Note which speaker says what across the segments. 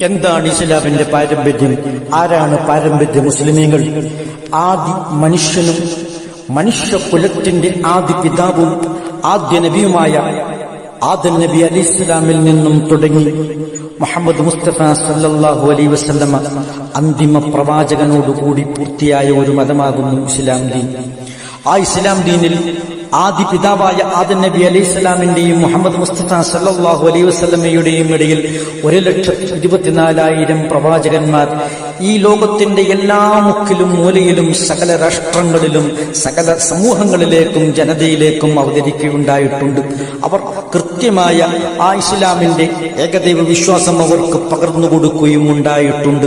Speaker 1: എന്താണ് ഇസ്ലാമിന്റെ പാരമ്പര്യം? ആരാണ് പാരമ്പര്യ മുസ്ലിമീങ്ങൾ? ആദി മനുഷ്യനും മനുഷ്യകുലത്തിന്റെ ആദി പിതാവും ആദ്യ നബിയുമായ ആദം നബി അലി ഇസ്ലാമിൽ നിന്നും തുടങ്ങി മുഹമ്മദ് മുസ്തഫ സല്ലാഹു അലൈ വസല്ലമ അന്തിമ പ്രവാചകനോടുകൂടി പൂർത്തിയായ ഒരു മതമാകുന്നു ഇസ്ലാം ദീൻ. ആ ഇസ്ലാം ദീനിൽ ആദി പിതാവായ ആദൻ നബി അലി സ്വലാമിന്റെയും മുഹമ്മദ് മുസ്തഫ സല്ലാഹു അലൈഹി വസ്ലമയുടെയും ഇടയിൽ ഒരു ലക്ഷത്തി ഇരുപത്തിനാലായിരം പ്രവാചകന്മാർ ഈ ലോകത്തിന്റെ എല്ലാ മുക്കിലും മൂലയിലും സകല രാഷ്ട്രങ്ങളിലും സകല സമൂഹങ്ങളിലേക്കും ജനതയിലേക്കും അവതരിക്കുകയുണ്ടായിട്ടുണ്ട്. അവർ കൃത്യമായ ആ ഇസ്ലാമിന്റെ ഏകദൈവ വിശ്വാസം അവർക്ക് പകർന്നു കൊടുക്കുകയും ഉണ്ടായിട്ടുണ്ട്.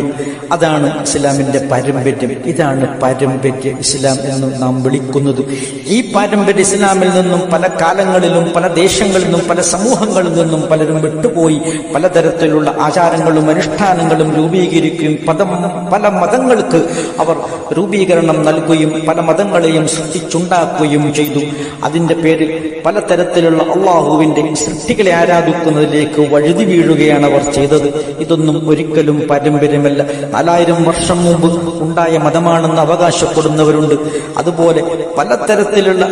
Speaker 1: അതാണ് ഇസ്ലാമിന്റെ പാരമ്പര്യം. ഇതാണ് പാരമ്പര്യ ഇസ്ലാം എന്ന് നാം വിളിക്കുന്നത്. ഈ പാരമ്പര്യ ഇസ്ലാമിൽ നിന്നും പല കാലങ്ങളിലും പല ദേശങ്ങളിൽ നിന്നും പല സമൂഹങ്ങളിൽ നിന്നും പലരും വിട്ടുപോയി. പലതരത്തിലുള്ള ആചാരങ്ങളും അനുഷ്ഠാനങ്ങളും രൂപീകരിക്കുകയും പദം പല മതങ്ങൾക്ക് അവർ രൂപീകരണം നൽകുകയും പല മതങ്ങളെയും സൃഷ്ടിച്ചുണ്ടാക്കുകയും ചെയ്തു. അതിന്റെ പേരിൽ പലതരത്തിലുള്ള അള്ളാഹുവിന്റെ സൃഷ്ടികളെ ആരാധിക്കുന്നതിലേക്ക് വഴുതി വീഴുകയാണ് അവർ ചെയ്തത്. ഇതൊന്നും ഒരിക്കലും പാരമ്പര്യമല്ല. നാലായിരം വർഷം മുമ്പ് ഉണ്ടായ മതമാണെന്ന് അവകാശപ്പെടുന്നവരുണ്ട്. അതുപോലെ പലതരത്തിലുള്ള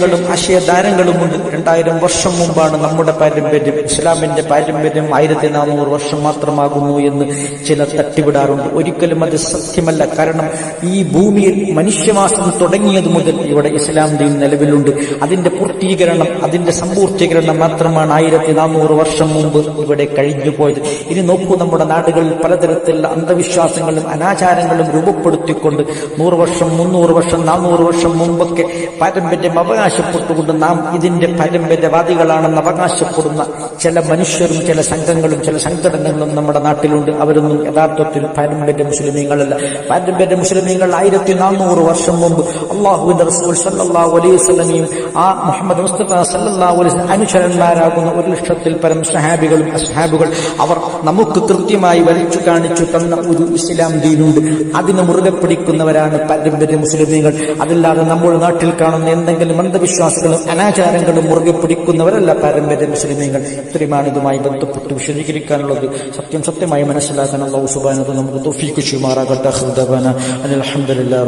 Speaker 1: ആശയങ്ങളും ആശയധാരങ്ങളുമുണ്ട് രണ്ടായിരം വർഷം മുമ്പാണ് നമ്മുടെ പാരമ്പര്യം. ഇസ്ലാമിന്റെ പാരമ്പര്യം ആയിരത്തി നാനൂറ് വർഷം മാത്രമാകുന്നു എന്ന് ചില തട്ടിവിടാറുണ്ട്. ഒരിക്കലും അത് സത്യമല്ല. കാരണം ഈ ഭൂമിയിൽ മനുഷ്യവാസം തുടങ്ങിയത് മുതൽ ഇവിടെ ഇസ്ലാം ദീൻ നിലവിലുണ്ട്. അതിന്റെ പൂർത്തീകരണം അതിന്റെ സമ്പൂർത്തീകരണം മാത്രമാണ് ആയിരത്തി നാനൂറ് വർഷം മുമ്പ് ഇവിടെ കഴിഞ്ഞു പോയത് ഇനി നോക്കൂ നമ്മുടെ നാടുകളിൽ പലതരത്തിലുള്ള അന്ധവിശ്വാസങ്ങളും അനാചാരങ്ങളും രൂപപ്പെടുത്തിക്കൊണ്ട് നൂറ് വർഷം മുന്നൂറ് വർഷം നാനൂറ് വർഷം മുമ്പൊക്കെ പാരമ്പര്യം അവകാശപ്പെട്ടുകൊണ്ട് നാം ഇതിന്റെ പാരമ്പര്യവാദികളാണെന്ന് അവകാശപ്പെടുന്ന ചില മനുഷ്യരും ചില സംഘങ്ങളും ചില സംഘടനകളും നമ്മുടെ നാട്ടിലുണ്ട്. അവരൊന്നും യഥാർത്ഥത്തിൽ പാരമ്പര്യ മുസ്ലിമീങ്ങളല്ല. പാരമ്പര്യ മുസ്ലിമീങ്ങൾ ആയിരത്തി നാനൂറ് വർഷം മുമ്പ് അള്ളാഹുവിന്റെ റസൂൽ സല്ലല്ലാഹു അലൈഹി വസല്ലമയും ആ മുഹമ്മദ് മുസ്തഫ അലൈഹി വസല്ലം അനുചരന്മാരാകുന്ന ഒരു ലക്ഷത്തിൽ പരം സഹാബികളും അസ്ഹാബുകൾ അവർ നമുക്ക് കൃത്യമായി വരച്ചു കാണിച്ചു തന്ന ഒരു ഇസ്ലാം ദീനുണ്ട്. അതിന് മുറുകെ പിടിക്കുന്നവരാണ് പാരമ്പര്യ മുസ്ലിമീങ്ങൾ. അതല്ലാതെ നമ്മുടെ നാട്ടിൽ കാണുന്ന എന്തെങ്കിലും അന്ധവിശ്വാസങ്ങളും അനാചാരങ്ങളും മുറുകെ പിടിക്കുന്നവരല്ല പാരമ്പര്യ മുസ്ലിമീങ്ങൾ. ഇത്രയുമാണ് ഇതുമായി ബന്ധപ്പെട്ട് വിശദീകരിക്കാനുള്ളത്. സത്യം സത്യമായി മനസ്സിലാക്കാൻ അള്ളാഹു സുബാനത് നമുക്ക് തൊഫീക്ക് ചെയ്യുമാറാകട്ടെ. ഹൃദബന അലഹമുല്ലാ